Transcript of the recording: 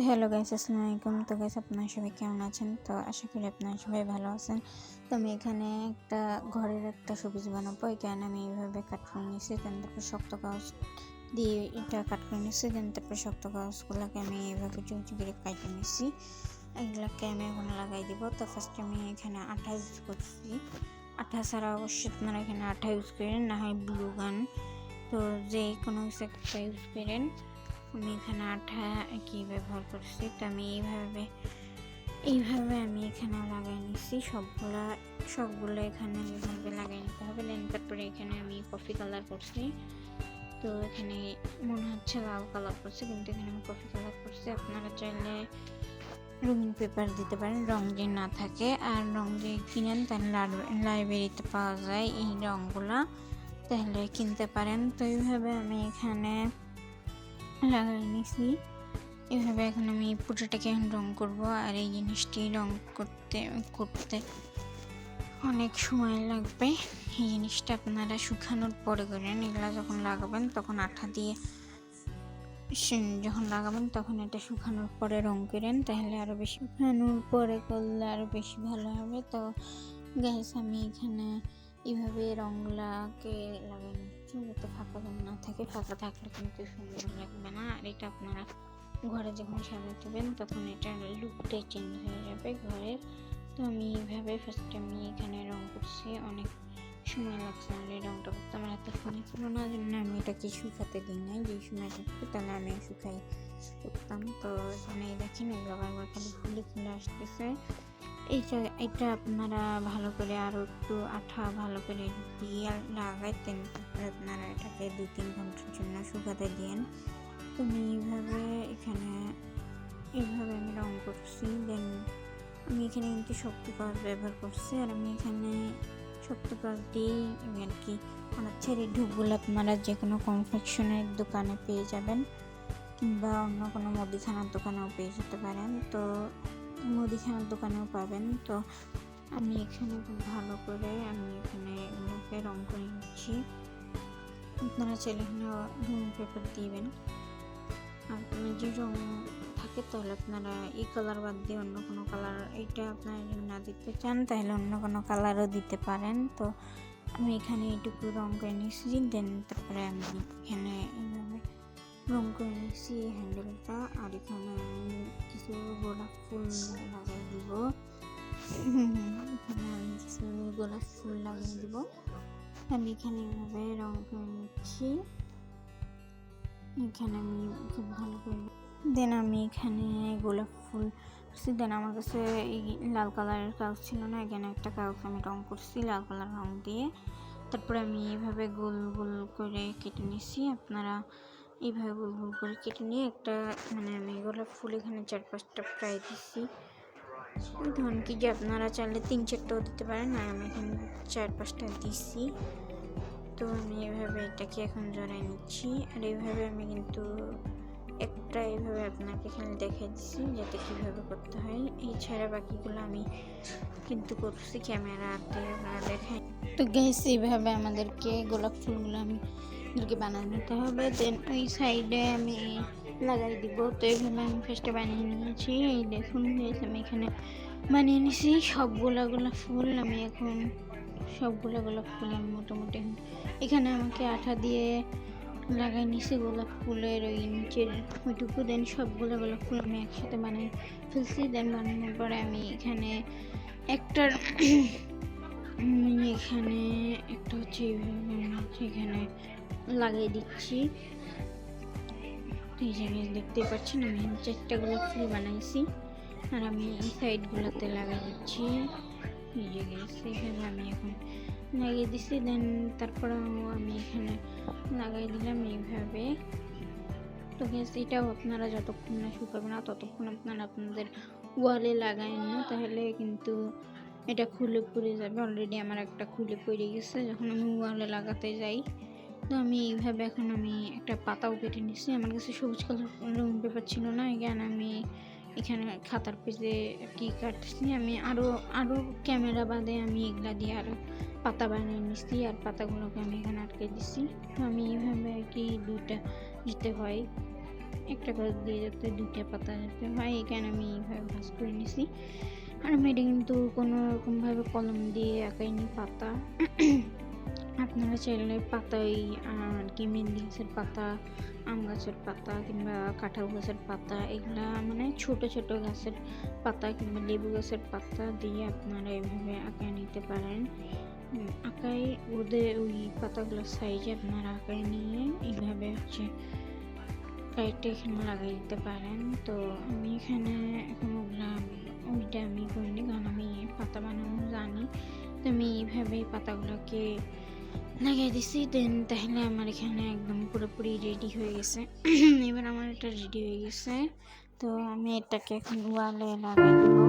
তো hello guys আসসালামু আলাইকুম তো গাইস, আপনারা সবাই কেমন আছেন? তো আশা করি আপনারা সবাই ভালো আছেন। তো আমি এখানে একটা ঘরের একটা সবুজ বানাবো। এখানে আমি এইভাবে কাট করে নিয়েছি দেন তারপর শক্ত কাগজ দিয়ে এটা কাট করে নিয়েছি দেন তারপর শক্ত কাগজগুলোকে আমি এইভাবে চুচি করে কাটে নিয়েছি। এগুলোকে আমি এখন লাগাই দিব। তো ফার্স্ট আমি এখানে আঠা ইউজ করছি। আঠা ছাড়া অবশ্যই আপনারা এখানে আঠা ইউজ করেন, না হয় ব্লু গান তো যে কোনো কিছু একটা ইউজ করেন। আমি এখানে আঠা কি ব্যবহার করছি তো আমি এইভাবে এইভাবে আমি এখানে লাগাই নিচ্ছি সবগুলা, সবগুলো এখানে এইভাবে লাগাই নিতে হবে। দেন তারপরে এখানে আমি কফি কালার করছি। তো এখানে মনে হচ্ছে লাল কালার করছে, কিন্তু এখানে আমি কফি কালার করছি। আপনারা চাইলে রঙিন পেপার দিতে পারেন, রং যে না থাকে। আর রং যে কিনেন তাহলে লাইব্রেরিতে পাওয়া যায় এই রঙগুলা। তাহলে কিনতে পারেন। তো এইভাবে আমি এখানে লাগাই নিছি এভাবে এখন আমি পুরোটাকে এখন রং করব আর এই জিনিসটি রং করতে করতে অনেক সময় লাগবে। এই জিনিসটা আপনারা শুকানোর পরে করেন। এগুলো যখন লাগাবেন তখন আঠা দিয়ে যখন লাগাবেন তখন এটা শুকানোর পরে রং করেন। তাহলে আরও বেশি শুকানোর পরে করলে আরও বেশি ভালো হবে। তো গ্যাস আমি এখানে এইভাবে রংগুলাকে লাগাই নিচ্ছি যাতে ফাঁকা যেন না থাকে, ফাঁকা থাকলে কিন্তু সুন্দর লাগবে না। আর এটা আপনারা ঘরে যখন সাজাতেবেন তখন এটার লুকটাই চেঞ্জ হয়ে যাবে ঘরের। তো আমি এইভাবে ফার্স্টে আমি এখানে রং করছি। অনেক সময় লাগছে আমার এই রংটা করতে। আমার হাতে ফোনে ছিল না জন্য আমি এটাকে শুকাতে দিই নাই। যেই সময় থাকতো তাহলে আমি শুকাই করতাম। তো এখানে দেখেন এগুলো বারবার খালি ফুলে ফুলে আসতেছে। এইটা এটা আপনারা ভালো করে আরও একটু আঠা ভালো করে দিয়ে লাগাইতেন, তারপরে আপনারা এটাকে দু তিন ঘণ্টার জন্য শুকাতে দিন তো আমি এইভাবে এখানে, এইভাবে আমি রং করছি। দেন আমি এখানে কিন্তু শক্ত কাজ ব্যবহার করছি। আর আমি এখানে শক্ত কাজ দিয়েই আমি আর কি অনেক ছেড়ে ঢুকগুলো আপনারা যে কোনো কনফেকশনের দোকানে পেয়ে যাবেন কিংবা অন্য কোনো মুদিখানার দোকানেও পেয়ে যেতে পারেন। তো মুদিখানার দোকানেও পাবেন। তো আমি এখানে খুব ভালো করে আমি এখানে এগুলোকে রং করে নিচ্ছি। আপনারা চাইলে এখানে রং পেপার দিবেন। আর আপনার যে রং থাকে তাহলে আপনারা এই কালার বাদ দিয়ে অন্য কোনো কালার এইটা আপনারা যদি না দিতে চান তাহলে অন্য কোনো কালারও দিতে পারেন। তো আমি এখানে এইটুকু রং করে নিয়েছি, দেন তারপরে আমি এখানে এইভাবে রং করে নিয়েছি হ্যান্ডেলটা আর এখানে আমি গোলাপ ফুল লাগাই দিব গোলাপ ফুল লাগিয়ে দিব আমি এখানে এভাবে রং করে নিচ্ছি এখানে আমি খুব ভালো করে দেন আমি এখানে গোলাপ ফুল দেন আমার কাছে এই লাল কালারের কাগজ ছিল না, এখানে একটা কাগজ আমি রং করছি, লাল কালার রং দিয়ে। তারপরে আমি এইভাবে গোল গোল করে কেটে নিয়েছি। আপনারা এইভাবে গোল গোল করে কেটে নিয়ে একটা মানে আমি গোলাপ ফুল এখানে চার পাঁচটা প্রায় দিচ্ছি ধরুন কি যে আপনারা চাইলে তিন চারটাও দিতে পারেন, আর আমি এখানে চার পাঁচটা দিচ্ছি তো আমি এভাবে এটাকে এখন জড়াই নিচ্ছি, আর এইভাবে আমি কিন্তু একটা এইভাবে আপনাকে খালি দেখাই দিচ্ছি যাতে কীভাবে করতে হয়। এছাড়া বাকিগুলো আমি কিন্তু করছি ক্যামেরাতে, আপনারা দেখাই তো গ্যাস এইভাবে আমাদেরকে গোলাপ ফুলগুলো আমি এদেরকে বানিয়ে নিতে হবে দেন ওই সাইডে আমি লাগাই দিব। তো এইভাবে আমি ফার্স্টে বানিয়ে নিয়েছি, এই দেখুন আমি এখানে বানিয়ে নিয়েছি। সবগুলো গোলাপ ফুল, আমি এখন সবগুলো গোলাপ ফুল আমি মোটামুটি এখানে আমাকে আঠা দিয়ে লাগাই নিছি গোলাপ ফুলের ওই নিচের ওইটুকু। দেন সবগুলো গোলাপ ফুল আমি একসাথে বানিয়ে ফেলছি। দেন বানানোর পরে আমি এখানে একটার এখানে একটা হচ্ছে, এখানে লাগিয়ে দিচ্ছি। এই guys দেখতেই পাচ্ছেন, আমি চারটা গোলাপ ফুল বানাইছি। আর আমি এই সাইডগুলোতে লাগিয়ে দিচ্ছি। এই আমি এখন লাগিয়ে দিচ্ছি দেন তারপরে আমি এখানে লাগাই দিলাম এইভাবে। তো গ্যাস এটাও আপনারা যতক্ষণ না শুকাবে না, ততক্ষণ আপনারা আপনাদের ওয়ালে লাগাই না তাহলে কিন্তু এটা খুলে পড়ে যাবে। অলরেডি আমার একটা খুলে পড়ে গেছে, যখন আমি ওয়ালে লাগাতে যাই। তো আমি এইভাবে এখন আমি একটা পাতাও কেটে নিচ্ছি আমার কাছে সবুজ কালার রঙ পেপার ছিল না। এখানে আমি এখানে খাতার পেজে কি কাটছি আমি আরও আরও ক্যামেরা বাদে আমি এগুলা দিয়ে আরও পাতা বানিয়ে নিচ্ছি আর পাতাগুলোকে আমি এখানে আটকে দিচ্ছি তো আমি এইভাবে আর কি দুইটা দিতে হয়। একটা করে দিয়ে যাতে দুইটা পাতা যাতে হয় এখানে আমি এইভাবে ভাজ করে নিছি আর আমি এটা কিন্তু কোনো রকমভাবে কলম দিয়ে আঁকাইনি পাতা। আপনারা চাইলে পাতা ওই আর কি মেহেন্দি গাছের পাতা, আম গাছের পাতা কিংবা কাঁঠাল গাছের পাতা, এগুলা মানে ছোট ছোট গাছের পাতা কিংবা লেবু গাছের পাতা দিয়ে আপনারা এইভাবে আঁকায় নিতে পারেন। আঁকায় ওদের ওই পাতাগুলোর সাইজে আপনারা আঁকায় নিয়ে এইভাবে হচ্ছে কাইটটা এখানে লাগাই দিতে পারেন। তো আমি এখানে এখন ওগুলা, ওইটা আমি করিনি, কারণ আমি পাতা বানানো জানি। তো আমি এইভাবে পাতাগুলোকে লাগিয়ে দিছি দেন তাহলে আমার এখানে একদম পুরোপুরি রেডি হয়ে গেছে। এবার আমার এটা রেডি হয়ে গেছে। তো আমি এটাকে এখন ওয়ালে লাগাই দেবো